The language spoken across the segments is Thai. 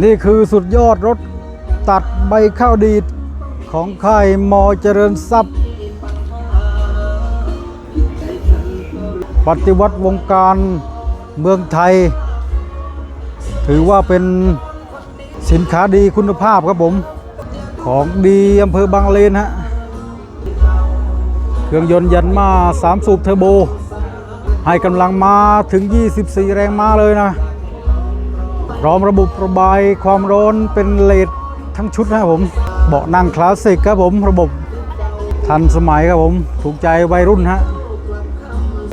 นี่คือสุดยอดรถตัดใบข้าวดีดของค่ายมอเจริญทรัพย์ ปฏิวัติวงการเมืองไทย ถือว่าเป็นสินค้าดีคุณภาพครับผม ของดีอำเภอบางเลนฮะ เครื่องยนต์ยันมา 3 สูบเทอร์โบ ให้กำลังมาถึง 24 แรงม้าเลยนะ พร้อมระบบระบายความร้อนเป็นเลดทั้งชุดนะครับผม เบาะนั่งคลาสสิกครับผม ระบบทันสมัยครับผม ถูกใจวัยรุ่นฮะ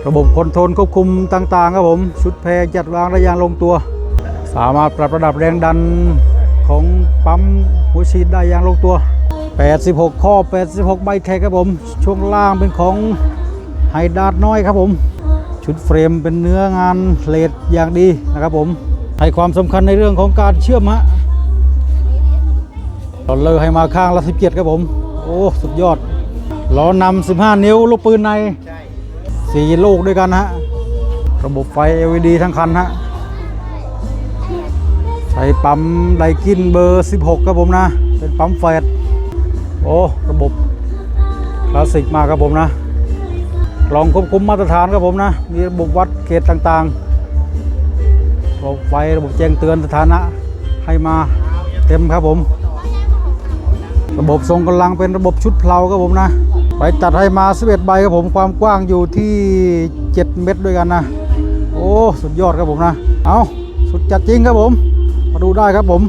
ระบบคอนโทรลควบคุมต่างๆครับผม ชุดแพรจัดวางได้อย่างลงตัว สามารถปรับระดับแรงดันของปั๊มหัวฉีดได้อย่างลงตัว 86 ข้อ 86 ใบแท็กครับผม ช่วงล่างเป็นของไฮดาร์ดน้อยครับผม ชุดเฟรมเป็นเนื้องานเลดอย่างดีนะครับผม ให้ความสำคัญในเรื่องของการเชื่อมฮะตอนเลอให้มาข้างละ17ครับผม โอ้ สุดยอดล้อนำ15นิ้ว ลูกปืนในสี่ลูกด้วยกันฮะ ระบบไฟ LED ทั้งคันฮะ ใช้ปั๊มไดกินเบอร์ 16 ครับผมนะ เป็นปั๊มแฟดโอ้ ระบบคลาสสิกมากครับผมนะ ลองควบคุมมาตรฐานครับผมนะ มีระบบวัดเขตต่างๆ ระบบไฟระบบแจ้งเตือนสถานะให้มาเต็มครับผม ระบบทรงกำลังเป็นระบบชุดเพลาครับผมนะไปตัดให้มา11ใบครับผมความกว้างอยู่ที่ 7 เมตรด้วยกันนะ โอ้ สุดยอดครับผมนะ เอาสุดจัดจริงครับผม มาดูได้ครับผม